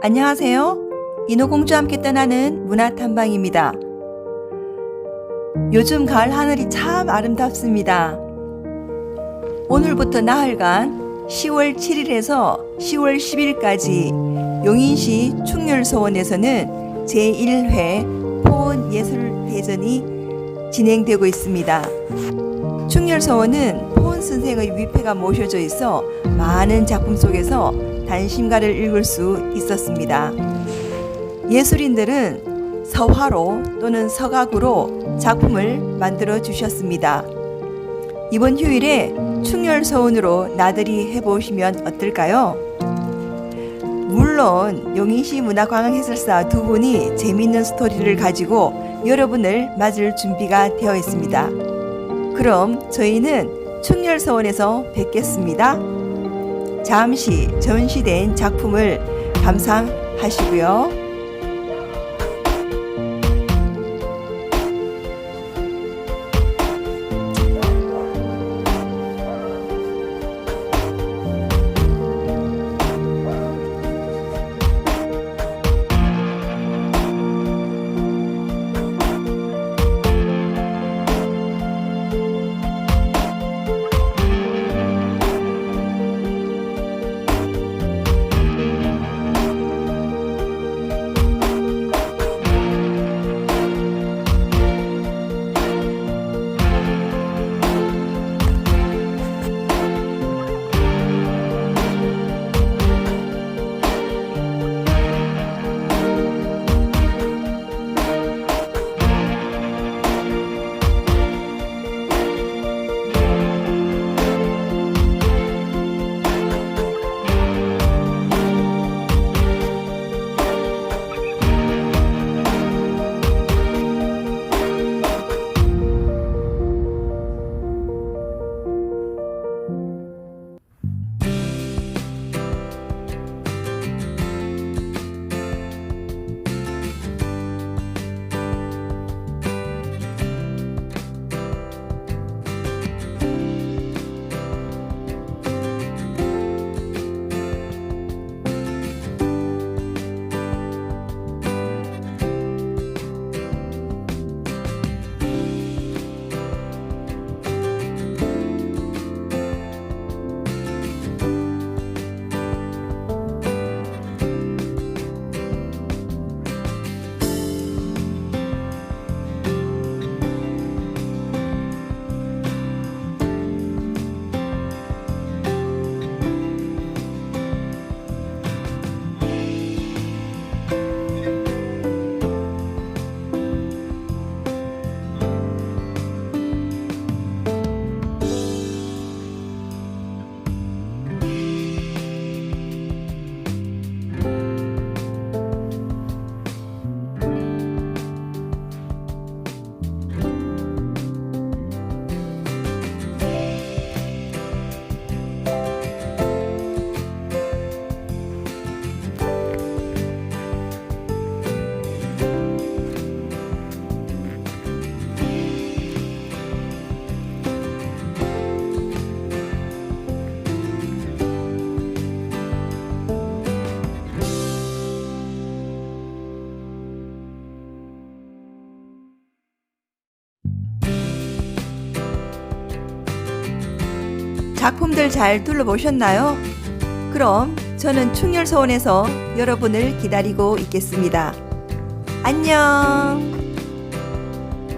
안녕하세요. 인어공주와 함께 떠나는 문화 탐방입니다. 요즘 가을 하늘이 참 아름답습니다. 오늘부터 나흘간 10월 7일에서 10월 10일까지 용인시 충렬소원에서는 제1회 포온예술 대전이 진행되고 있습니다. 충렬서원은 포은 선생의 위패가 모셔져 있어 많은 작품 속에서 단심가를 읽을 수 있었습니다. 예술인들은 서화로 또는 서각으로 작품을 만들어 주셨습니다. 이번 휴일에 충렬서원으로 나들이 해보시면 어떨까요? 물론 용인시 문화관광해설사 두 분이 재미있는 스토리를 가지고 여러분을 맞을 준비가 되어 있습니다. 그럼 저희는 충렬서원에서 뵙겠습니다. 잠시 전시된 작품을 감상하시고요. 작품들 잘 둘러보셨나요? 그럼 저는 충렬서원에서 여러분을 기다리고 있겠습니다. 안녕!